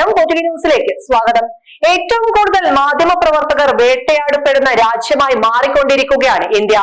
നമസ്കാരം പോർട്ടുഗീസ് ന്യൂസിലേക്ക് സ്വാഗതം. ഏറ്റവും കൂടുതൽ മാധ്യമ പ്രവർത്തകർ വേട്ടയാടപ്പെടുന്ന രാജ്യമായി മാറിക്കൊണ്ടിരിക്കുകയാണ് ഇന്ത്യ.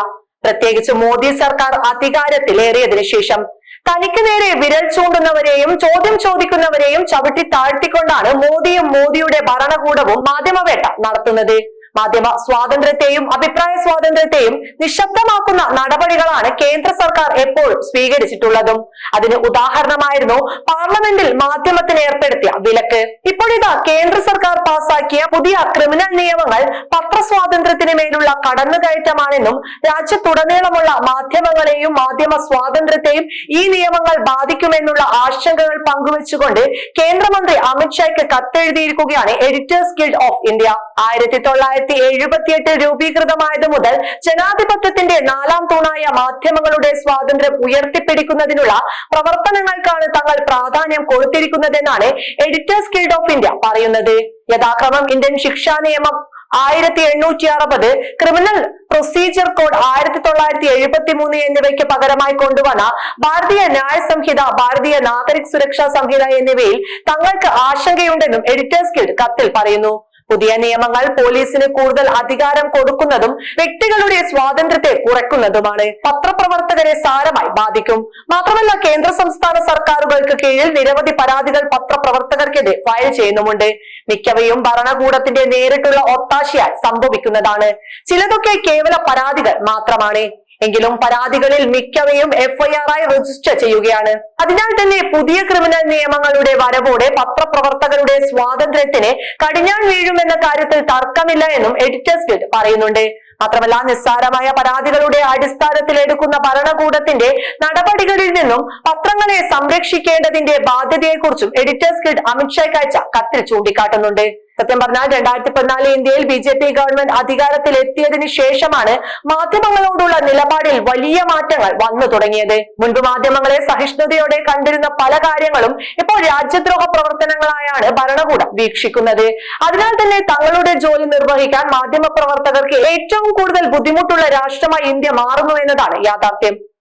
പ്രത്യേകിച്ച് മോദി സർക്കാർ അധികാരത്തിലേറിയതിനു ശേഷം. തനിക്ക് നേരെ വിരൽ ചൂണ്ടുന്നവരെയും ചോദ്യം ചോദിക്കുന്നവരെയും ചവിട്ടി താഴ്ത്തിക്കൊണ്ടാണ് മോദിയും മോദിയുടെ ഭരണകൂടവും മാധ്യമവേട്ട നടത്തുന്നത്. മാധ്യമ സ്വാതന്ത്ര്യത്തെയും അഭിപ്രായ സ്വാതന്ത്ര്യത്തെയും നിശബ്ദമാക്കുന്ന നടപടികളാണ് കേന്ദ്ര സർക്കാർ എപ്പോഴും സ്വീകരിച്ചിട്ടുള്ളതും. അതിന് ഉദാഹരണമായിരുന്നു പാർലമെന്റിൽ മാധ്യമത്തിന് ഏർപ്പെടുത്തിയ വിലക്ക്. ഇപ്പോഴിതാ കേന്ദ്ര സർക്കാർ പാസാക്കിയ പുതിയ ക്രിമിനൽ നിയമങ്ങൾ പത്രസ്വാതന്ത്ര്യത്തിന് മേലുള്ള കടന്നുകയറ്റമാണെന്നും രാജ്യത്തുടനീളമുള്ള മാധ്യമങ്ങളെയും മാധ്യമ സ്വാതന്ത്ര്യത്തെയും ഈ നിയമങ്ങൾ ബാധിക്കുമെന്നുള്ള ആശങ്കകൾ പങ്കുവച്ചുകൊണ്ട് കേന്ദ്രമന്ത്രി അമിത്ഷായ്ക്ക് കത്തെഴുതിയിരിക്കുകയാണ് എഡിറ്റേഴ്സ് ഗിൽഡ് ഓഫ് ഇന്ത്യ ആയിരത്തി തൊള്ളായിരത്തി എഴുപത്തിയെട്ടിൽ രൂപീകൃതമായത് മുതൽ ജനാധിപത്യത്തിന്റെ നാലാം തൂണായ മാധ്യമങ്ങളുടെ സ്വാതന്ത്ര്യം ഉയർത്തിപ്പിടിക്കുന്നതിനുള്ള പ്രവർത്തനങ്ങൾക്കാണ് തങ്ങൾ പ്രാധാന്യം കൊടുത്തിരിക്കുന്നതെന്നാണ് എഡിറ്റേഴ്സ് ഗിൽഡ് ഓഫ് ഇന്ത്യ പറയുന്നത്. യഥാക്രമം ഇന്ത്യൻ ശിക്ഷാ നിയമം ആയിരത്തി എണ്ണൂറ്റി അറുപത് ക്രിമിനൽ പ്രൊസീജിയർ കോഡ് ആയിരത്തി തൊള്ളായിരത്തി എഴുപത്തി മൂന്ന് എന്നിവയ്ക്ക് പകരമായി കൊണ്ടുവന്ന ഭാരതീയ ന്യായ സംഹിത ഭാരതീയ നാഗരിക് സുരക്ഷാ സംഹിത എന്നിവയിൽ തങ്ങൾക്ക് ആശങ്കയുണ്ടെന്നും എഡിറ്റേഴ്സ് ഗിൽഡ് കത്തിൽ പറയുന്നു. പുതിയ നിയമങ്ങൾ പോലീസിന് കൂടുതൽ അധികാരം കൊടുക്കുന്നതും വ്യക്തികളുടെ സ്വാതന്ത്ര്യത്തെ കുറയ്ക്കുന്നതുമാണ് പത്രപ്രവർത്തകരെ സാരമായി ബാധിക്കും. മാത്രമല്ല കേന്ദ്ര സംസ്ഥാന സർക്കാരുകൾക്ക് കീഴിൽ നിരവധി പരാതികൾ പത്രപ്രവർത്തകർക്കെതിരെ ഫയൽ ചെയ്യുന്നുമുണ്ട്. മിക്കവയും ഭരണകൂടത്തിന്റെ നേരിട്ടുള്ള ഒത്താശയാൽ സംഭവിക്കുന്നതാണ്. ചിലതൊക്കെ കേവല പരാതികൾ മാത്രമാണ്. എങ്കിലും പരാതികളിൽ മിക്കവയും എഫ്ഐആർ ആയി രജിസ്റ്റർ ചെയ്യുകയാണ്. അതിനാൽ തന്നെ പുതിയ ക്രിമിനൽ നിയമങ്ങളുടെ വരവോടെ പത്രപ്രവർത്തകരുടെ സ്വാതന്ത്ര്യത്തിന് കടിഞ്ഞാൺ വീഴുമെന്ന കാര്യത്തിൽ തർക്കമില്ല എന്നും എഡിറ്റേഴ്സ് ഗിൽഡ് പറയുന്നുണ്ട്. മാത്രമല്ല നിസ്സാരമായ പരാതികളുടെ അടിസ്ഥാനത്തിൽ എടുക്കുന്ന ഭരണകൂടത്തിന്റെ നടപടികളിൽ നിന്നും പത്രങ്ങളെ സംരക്ഷിക്കേണ്ടതിന്റെ ബാധ്യതയെക്കുറിച്ചും എഡിറ്റേഴ്സ് ഗിൽഡ് അമിത്ഷായ്ക്ക് അയച്ച കത്തിൽ ചൂണ്ടിക്കാട്ടുന്നുണ്ട്. സത്യം പറഞ്ഞാൽ രണ്ടായിരത്തി പതിനാല് ഇന്ത്യയിൽ ബി ജെ പി ഗവൺമെന്റ് അധികാരത്തിൽ എത്തിയതിനു ശേഷമാണ് മാധ്യമങ്ങളോടുള്ള നിലപാടിൽ വലിയ മാറ്റങ്ങൾ വന്നു തുടങ്ങിയത്. മുൻപ് മാധ്യമങ്ങളെ സഹിഷ്ണുതയോടെ കണ്ടിരുന്ന പല കാര്യങ്ങളും ഇപ്പോൾ രാജ്യദ്രോഹ പ്രവർത്തനങ്ങളായാണ് ഭരണകൂടം വീക്ഷിക്കുന്നത്. അതിനാൽ തന്നെ തങ്ങളുടെ ജോലി നിർവഹിക്കാൻ മാധ്യമ പ്രവർത്തകർക്ക് ഏറ്റവും കൂടുതൽ ബുദ്ധിമുട്ടുള്ള രാഷ്ട്രമായി ഇന്ത്യ മാറുന്നു എന്നതാണ് യാഥാർത്ഥ്യം.